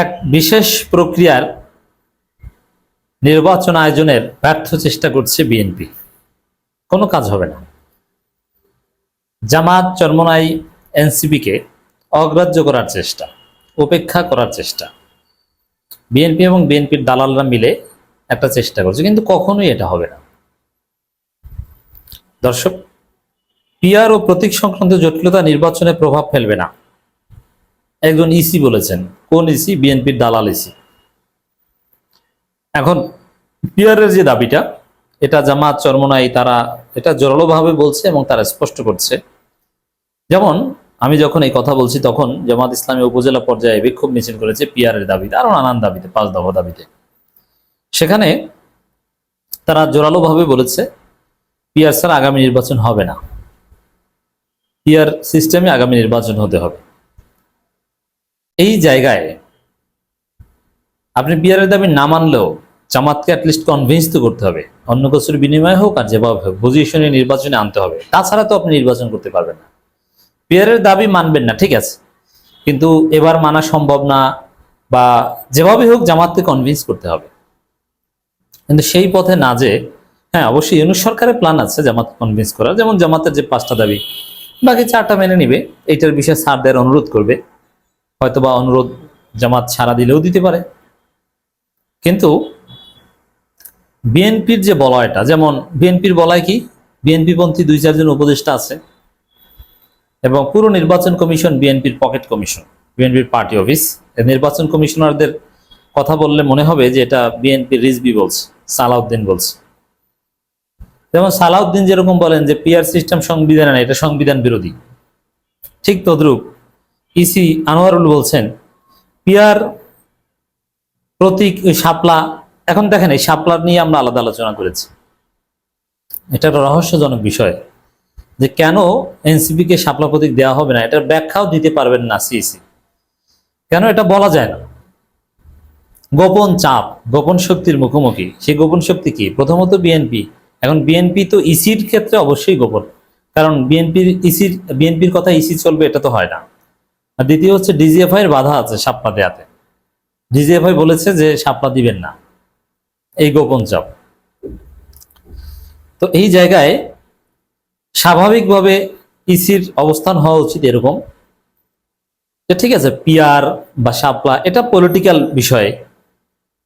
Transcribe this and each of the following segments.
এক বিশেষ প্রক্রিয়ার নির্বাচন আয়োজনের ব্যর্থ চেষ্টা করছে বিএনপি। কোনো কাজ হবে না। জামাত চরমনাই এনসিপিকে অগ্রাহ্য করার চেষ্টা, উপেক্ষা করার চেষ্টা। বিএনপি এবং বিএনপির দালালরা মিলে একটা চেষ্টা করছে, কিন্তু কখনোই এটা হবে না। দর্শক পিয়ার ও প্রতীক সংক্রান্ত জটিলতা নির্বাচনে প্রভাব ফেলবে না। একজন ইসি বলেছেন কোন ইসি বিএনপির দালাল ইসি এখন পিয়ারের যে দাবিটা, এটা জামাত চরমনাই তারা এটা জোরালোভাবে বলছে এবং তারা স্পষ্ট করছে। যেমন, আমি যখন এই কথা বলছি তখন জামাত ইসলামী উপজেলা পর্যায়ে বিক্ষোভ মিছিল করেছে পিয়ারের দাবিতে আরও নানান দাবিতে, পাঁচ দফা দাবিতে। সেখানে তারা জোরালোভাবে বলেছে, পিয়ার ছাড়া আগামী নির্বাচন হবে না। পিয়ার সিস্টেমে আগামী নির্বাচন হতে হবে। এই জায়গায় আপনি পিয়ারের দাবি না মানলেও জামাতকে অ্যাটলিস্ট কনভিন্স তো করতে হবে। অন্য কিছুর বিনিময়ে হোক আর যেভাবে হোক, বুঝিয়ে নির্বাচনে আনতে হবে। তাছাড়া তো আপনি নির্বাচন করতে পারবেন না। পিয়ারের দাবি মানবেন না, ঠিক আছে। কিন্তু এবার মানা সম্ভব না বা যেভাবে হোক জামাতকে কনভিন্স করতে হবে। কিন্তু সেই পথে না যে হ্যাঁ অবশ্যই ইউনুস সরকারের প্ল্যান আছে জামাত কনভিন্স করার। যেমন জামাতের যে পাঁচটা দাবি, বাকি চারটা মেনে নিবে। এইটার বিষয়ে ছাড় দেওয়ার অনুরোধ করবে। হয়তোবা অনুরোধ জামাত ছাড়া দিলেও দিতে পারে। কিন্তু বিএনপির যে বলয়টা, যেমন বিএনপির বলয় কি? বিএনপি পন্থী দুই চারজন উপদেষ্টা আছে এবং পুরো নির্বাচন কমিশন বিএনপির পকেট কমিশন, বিএনপির পার্টি অফিস। নির্বাচন কমিশনারদের কথা বললে মনে হবে যে এটা বিএনপির রিজবি বলছে, সালাউদ্দিন বলছে। যেমন সালাউদ্দিন যেরকম বলেন যে, পিআর সিস্টেম সংবিধানে এটা সংবিধান বিরোধী। ঠিক তদ্রূপ ইসি আনোয়ারুল বলছেন, পিয়ার প্রতীক ওই এখন দেখেন এই শাপলা নিয়ে আমরা আলাদা আলোচনা করেছি। এটা একটা রহস্যজনক বিষয় যে কেন এনসিপি কে শাপলা প্রতীক দেওয়া হবে না? এটার ব্যাখ্যাও দিতে পারবেন না সিইসি কেন এটা বলা যায় না? গোপন চাপ, গোপন শক্তির মুখোমুখি, সেই গোপন শক্তি কি? প্রথমত বিএনপি। এখন বিএনপি তো ইসির ক্ষেত্রে অবশ্যই গোপন। কারণ বিএনপির ইসির, বিএনপির কথা ইসি চলবে, এটা তো হয় না। আর দ্বিতীয় হচ্ছে ডিজিএফআই এর বাধা আছে সাপলা দেয়াতে। ডিজিএফআই বলেছে যে সাপলা দিবেন না। এই গোপন চাপ। তো এই জায়গায় স্বাভাবিকভাবে ইসির অবস্থান হওয়া উচিত এরকম। ঠিক আছে পিয়ার বা সাপলা, এটা পলিটিক্যাল বিষয়।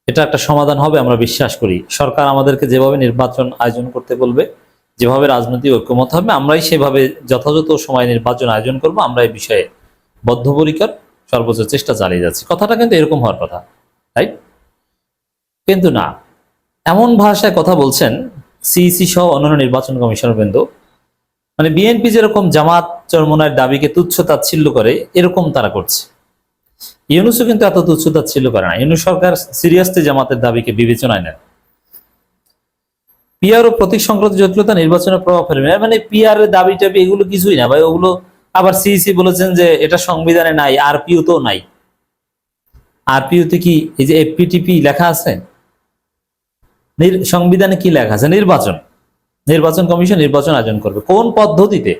এটা একটা সমাধান হবে, আমরা বিশ্বাস করি। সরকার আমাদেরকে যেভাবে নির্বাচন আয়োজন করতে বলবে, যেভাবে রাজনৈতিক ঐক্যমত হবে, আমরাই সেভাবে যথাযথ সময় নির্বাচন আয়োজন করব আমরা এই বিষয়ে বদ্ধপরিকর সর্বোচ্চ চেষ্টা চালিয়ে যাচ্ছি। কথাটা কিন্তু এরকম হওয়ার কথা রাইট কিন্তু না, এমন ভাষায় কথা বলছেন সিইসি সহ অন্যান্য নির্বাচন কমিশনার বৃন্দ। মানে বিএনপি যেরকম জামাত চরমনার দাবিকে তুচ্ছ তাচ্ছিল্য করে, এরকম তারা করছে। ইউনুসও কিন্তু এত তুচ্ছ তাচ্ছিল্য করে না। ইউনুস সরকার সিরিয়াসলি জামাতের দাবিকে বিবেচনায় নেন। পিআর ও প্রতীক সংক্রান্ত জটিলতা নির্বাচনের প্রভাব ফেলবে মানে পিআর এর দাবি টাবি এগুলো কিছুই না। ভাই, ওগুলো আবার সিইসি বলেছেন যে এটা সংবিধানে নাই আরপিও তো নাই। আরপিওতে কি এই যে এফপিটিপি লেখা আছে? সংবিধানে কি লেখা আছে? নির্বাচন। নির্বাচন কমিশন নির্বাচন আয়োজন করবে। কোন পদ্ধতিতে?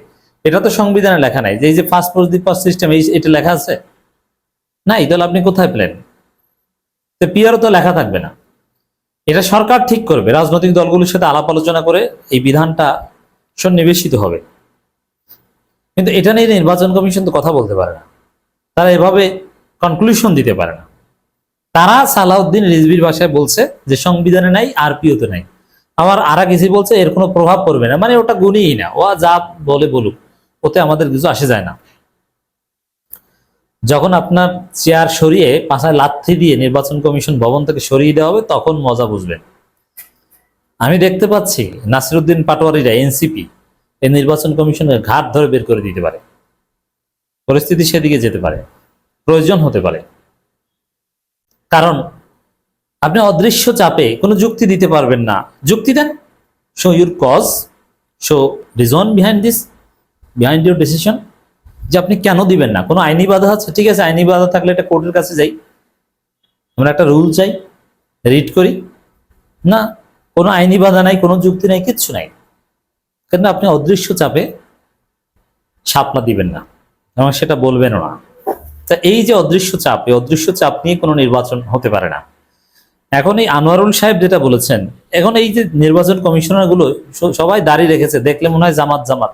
এটা তো সংবিধানে লেখা নাই। যে এই যে first post the first system এটা লেখা আছে? নাই, তাহলে আপনি কোথায় পেলেন? তো পিআরও তো লেখা থাকবে না। এটা সরকার ঠিক করবে। রাজনৈতিক দলগুলোর সাথে আলাপ আলোচনা করে এই বিধানটা সন্নিবেশিত হবে। কিন্তু এটা নিয়ে নির্বাচন কমিশন তো কথা বলতে পারে না। তারা এভাবে কনক্লুশন দিতে পারে না। তারা সালাউদ্দিন রিজবির ভাষায় বলছে যে সংবিধানে নাই আরপিওতে নাই। আবার আর কিছু বলছে এর কোনো প্রভাব পড়বে না। মানে ওটা গুণই না। ও যা বলে বলুক, ওতে আমাদের কিছু আসে যায় না। যখন আপনার চেয়ার সরিয়ে পাশায় লাথি দিয়ে নির্বাচন কমিশন ভবন থেকে সরিয়ে দেওয়া হবে, তখন মজা বুঝবেন। আমি দেখতে পাচ্ছি নাসিরুদ্দিন পাটোয়ারিরা, এনসিপি এই নির্বাচন কমিশনের ঘাট ধরে বের করে দিতে পারে। পরিস্থিতি সেদিকে যেতে পারে, প্রয়োজন হতে পারে। কারণ আপনি অদৃশ্য চাপে কোনো যুক্তি দিতে পারবেন না। যুক্তি দেন। Show your cause show reason behind this behind your decision যে আপনি কেন দিবেন না? কোনো আইনি বাধা আছে? ঠিক আছে, আইনি বাধা থাকলে এটা কোর্টের কাছে যাই। আমরা একটা রুল চাই রিড করি। না, কোনো আইনি বাধা নাই, কোনো যুক্তি নাই, কিচ্ছু নাই। কিন্তু আপনি অদৃশ্য চাপে সাপলা দিবেন না এবং সেটা বলবেনও না। তা এই যে অদৃশ্য চাপ, এই অদৃশ্য চাপ নিয়ে কোনো নির্বাচন হতে পারে না। এখন এই আনোয়ারুল সাহেব যেটা বলেছেন, এখন এই যে নির্বাচন কমিশনারগুলো সবাই দাঁড়িয়ে রেখেছে, দেখলে মনে হয় জামাত জামাত।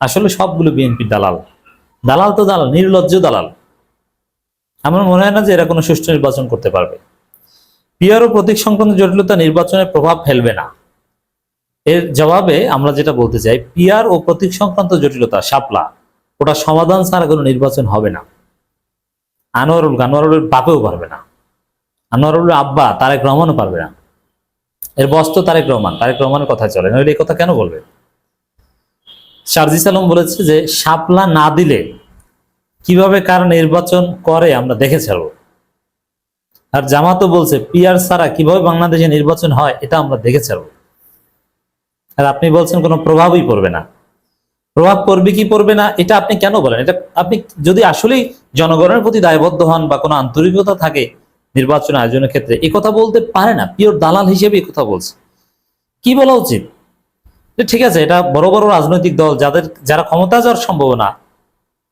আসলে সবগুলো বিএনপির দালাল। দালাল তো দালাল, নির্লজ্জ দালাল। আমার মনে হয় না যে এরা কোনো সুষ্ঠু নির্বাচন করতে পারবে। পিআর ও প্রতীক সংক্রান্ত জটিলতা নির্বাচনে প্রভাব ফেলবে না। এর জবাবে আমরা যেটা বলতে চাই পিয়ার ও প্রতীক সংক্রান্ত জটিলতা শাপলা ওটা সমাধান ছাড়া কোনো নির্বাচন হবে না। আনোয়ারুল আনোয়ারুলের বাপেও পারবে না। আনোয়ারুল আব্বা তারেক রহমানও পারবে না। এর বস তো তারেক রহমান, তারেক রহমানের কথা চলে নইলে এই কথা কেন বলবে? শারজিস আলম বলেছে যে শাপলা না দিলে কীভাবে কার নির্বাচন করে আমরা দেখে ছাড়বো? আর জামাতও বলছে পিয়ার ছাড়া কীভাবে বাংলাদেশে নির্বাচন হয়, এটা আমরা দেখে ছাড়বো। আর আপনি বলছেন কোনো প্রভাবই পড়বে না। প্রভাব পড়বে কি পড়বে না, এটা আপনি কেন বলেন? এটা আপনি যদি আসলেই জনগণের প্রতি দায়বদ্ধ হন বা কোনো আন্তরিকতা থাকে নির্বাচন আয়োজনের ক্ষেত্রে, এই কথা বলতে পারে না। পিওর দালাল হিসেবে কথা বলছে। কি বলা উচিত? ঠিক আছে, এটা বড় বড় রাজনৈতিক দল, যাদের যারা ক্ষমতা যাওয়ার সম্ভাবনা,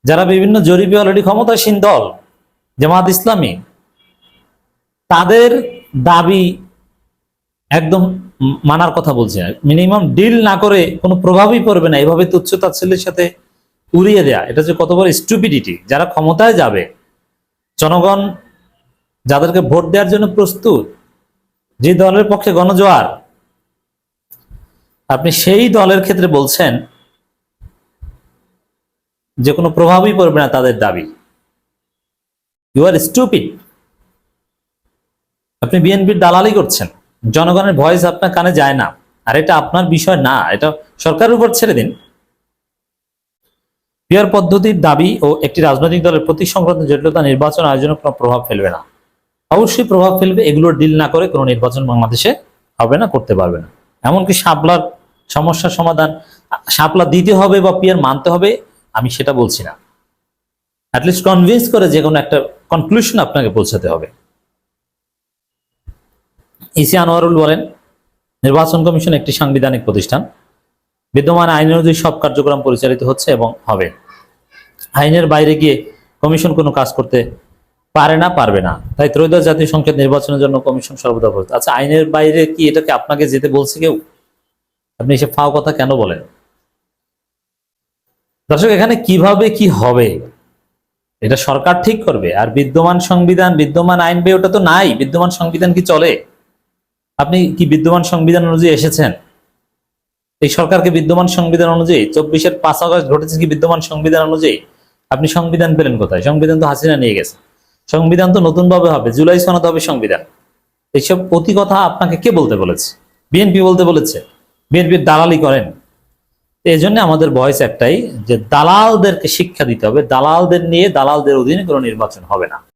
যারা বিভিন্ন জরিপে অলরেডি ক্ষমতাসীন দল, জামাত ইসলামী, তাদের দাবি একদম মানার কথা বলছি। মিনিমাম ডিল না করে কোনো প্রভাবই পড়বে না। এভাবে তুচ্ছ তাচ্ছিল্যের সাথে উড়িয়ে দেয়া, এটা যে কত বড় স্টুপিডিটি যারা ক্ষমতায় যাবে, জনগণ যাদেরকে ভোট দেওয়ার জন্য প্রস্তুত, যে দলের পক্ষে গণজোয়ার, আপনি সেই দলের ক্ষেত্রে বলছেন, যে কোনো প্রভাবই পড়বে না তাদের দাবি। ইউ আর স্টুপিড আপনি বিএনপির দালালি করছেন। জনগণের ভয়েস আপনার কানে যায় না। আর এটা আপনার বিষয় না, এটা সরকারের উপর ছেড়ে দিন। পিয়ার পদ্ধতির দাবি ও একটি রাজনৈতিক দলের প্রতীক সংক্রান্ত জটিলতা নির্বাচন আয়োজনে কোনো প্রভাব ফেলবে না। অবশ্যই প্রভাব ফেলবে, এগুলো ডিল না করে কোনো নির্বাচন বাংলাদেশে হবে না, করতে পারবে না। এমনকি শাপলার সমস্যার সমাধান, শাপলা দিতে হবে বা পিয়ার মানতে হবে, আমি সেটা বলছি না। অ্যাটলিস্ট কনভিন্স করে যে কোনো একটা কনক্লুশন আপনাকে পৌঁছাতে হবে। ইসি আনোয়ারুল বলেন, নির্বাচন কমিশন একটি সাংবিধানিক প্রতিষ্ঠান। বিদ্যমান আইন অনুযায়ী সব কার্যক্রম পরিচালিত হচ্ছে এবং হবে। আইনের বাইরে গিয়ে কমিশন কোনো কাজ করতে পারে না, পারবে না। তাই ত্রয়োদশ জাতীয় সংসদ নির্বাচনের জন্য কমিশন সর্বদা প্রস্তুত আচ্ছা আইনের বাইরে কি এটাকে আপনাকে যেতে বলছে কেউ? আপনি এসে ফাও কথা কেন বলেন? দর্শক, এখানে কীভাবে কি হবে? এটা সরকার ঠিক করবে। আর বিদ্যমান সংবিধান, বিদ্যমান আইন বে ওটা তো নাই। বিদ্যমান সংবিধান কি চলে? আপনি কি বিদ্যমান সংবিধান অনুযায়ী এসেছেন? এই সরকারকে বিদ্যমান সংবিধান অনুযায়ী চব্বিশের পাঁচ আগস্ট ঘটেছে কি বিদ্যমান সংবিধান অনুযায়ী? আপনি সংবিধান পেলেন কোথায়? সংবিধান তো হাসিনা নিয়ে গেছে। সংবিধান তো নতুন ভাবে হবে, জুলাই সনদ হবে সংবিধান। এইসব অতি কথা আপনাকে কে বলতে বলেছে? বিএনপি বলতে বলেছে। বিএনপির দালালি করেন। এই জন্য আমাদের ভয়েস একটাই যে দালালদেরকে শিক্ষা দিতে হবে। দালালদের নিয়ে দালালদের অধীনে কোনো নির্বাচন হবে না।